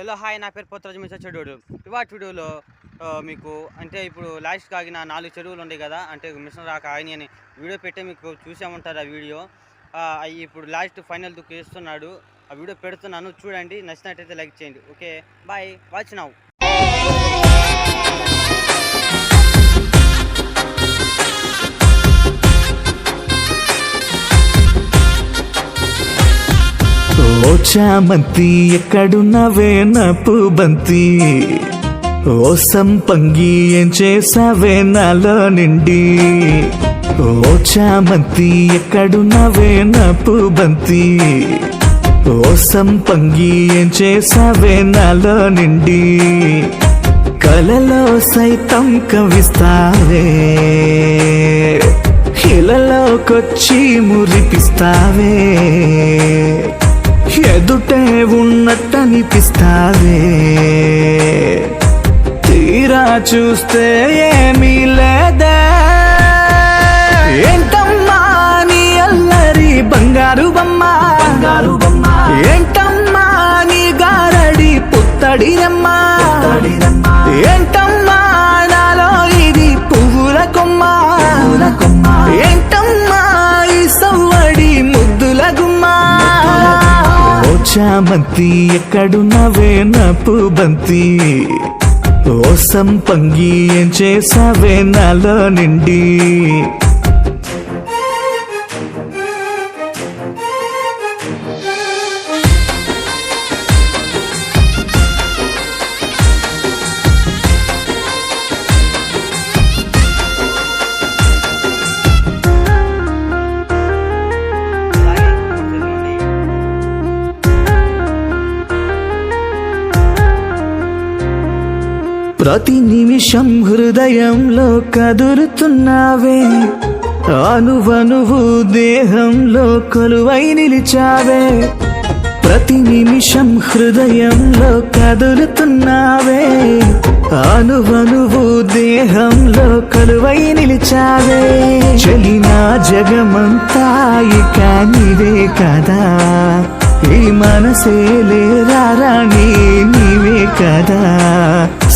Hello hi నా పేరు Potharaju miss చెడుడు ఇవాటి వీడియోలో మీకు అంటే ఇప్పుడు లాస్ట్ కాగిన నాలుగు చెరువులు ఉన్నాయి కదా అంటే మిషన్ రాక ఆయన అని వీడియో పెట్టే మీకు చూసామంటారు ఆ వీడియో. అవి ఇప్పుడు లాస్ట్ ఫైనల్ దుక్కు ఇస్తున్నాడు ఆ వీడియో పెడుతున్నాను చూడండి నచ్చినట్టయితే లైక్ చేయండి. ఓకే బాయ్ వాచ్ నౌ ఓ చామంతి ఎక్కడున్నవే నప్పు బంతి? ఓ సంపంగి ఏం చేసావే నాలో నిండి? ఓ చామంతి ఎక్కడున్నవే నప్పు బంతి? ఓ సంపంగి ఏం చేసావే నాలో నిండి? కలలో సైతం కవిస్తావే హిలలోకొచ్చి మురిపిస్తావే. ఎదుటే ఉన్నట్టనిపిస్తావే. తీరా చూస్తే ఏమీ లేదా? ఏంటమ్మా నీ అల్లరి బంగారు బంగారు చామంతి ఎక్కడున్నవే నప్పు బంతి? ఓ సంపంగి ఏం చేసావే నాలో నిండి? ప్రతి నిమిషం హృదయంలో కదురుతున్నావే అనువనువు దేహంలో కొలువై నిలిచావే. ప్రతి నిమిషం హృదయంలో కదులుతున్నావే. అనువనువు దేహంలో కొలువై నిలిచావే. చలినా జగమంతా ఇక నీవే కదా. ఈ మనసే లేరా నీవే కదా.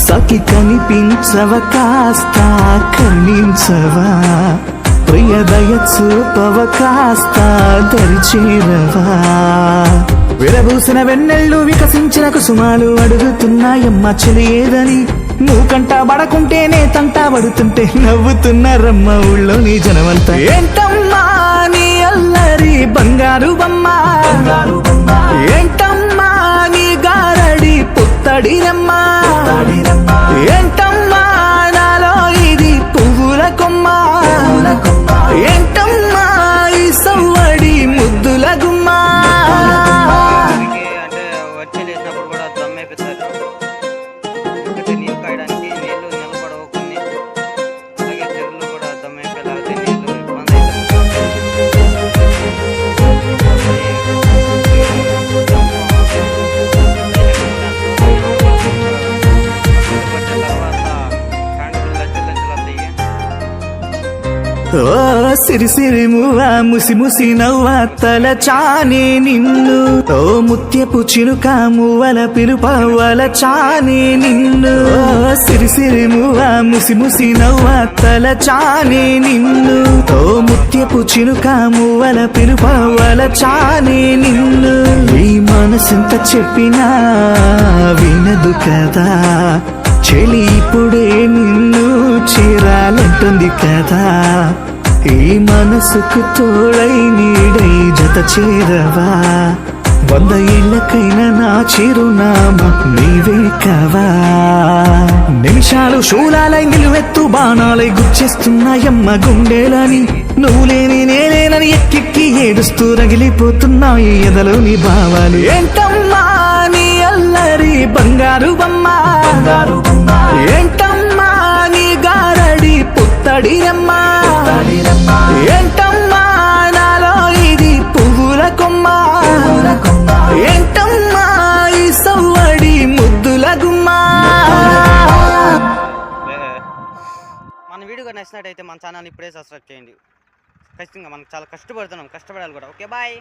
సఖి కనిపించవ కాస్త కరుణించవా ప్రియదయ చూపవ కాస్త దరిచేరవా? విరబూసిన వెన్నెళ్ళు వికసించిన కుసుమాలు అడుగుతున్నాయమ్మ చెలి ఏదని. కంటా పడకుంటేనే తంట పడుతుంటే నవ్వుతున్నారమ్మ ఊళ్ళోని జనమంతా. ఏంటమ్మా నీ అల్లరి బంగారు బొమ్మ? ఓ సిరి సిరి మువ్వ ముసి ముసి నవ్వ తల చానే నిన్ను. ఓ ముత్యపు చిలుక మువ్వల పిలుప చానే నిన్ను. ఓ సిరి సిరి మువ్వ ముసి ముసి నవ్వ తల చానే నిన్ను. ఓ ముత్యపు చిలుక మువ్వల పిలుప చానే నిన్ను. ఈ మనసెంత చెప్పినా వినదు కదా. చెలి ఇప్పుడే నిన్ను చేరాలంటుంది కదా. ఈ మనసుకు తోడై నీడై జత చేరవా? వంద ఏళ్ళకైనా నా చిరునామా నీవే కావా? నిమిషాలు శూలాలై నిలువెత్తు బాణాలై గుచ్చేస్తున్నాయమ్మ గుండెలని నువ్వు లేని నేనేనని ఎక్కెక్కి ఏడుస్తూ రగిలిపోతున్నాయి ఎదలోని భావాలు. ఏంటమ్మా నీ అల్లరి బంగారు బొమ్మ. ఏంటమ్మా తడిరమ్మా. ఏంటమ్మా నాలో ఇది పువ్వుల కొమ్మ? ఏంటమ్మా ఈ సవ్వడి ముద్దుల గుమ్మ? మన వీడియో నచ్చినట్టయితే మన ఛానల్ ఇప్పుడే సబ్స్క్రైబ్ చేయండి. ఖచ్చితంగా మనం చాలా కష్టపడుతున్నాం. కష్టపడాలి కూడా. Okay bye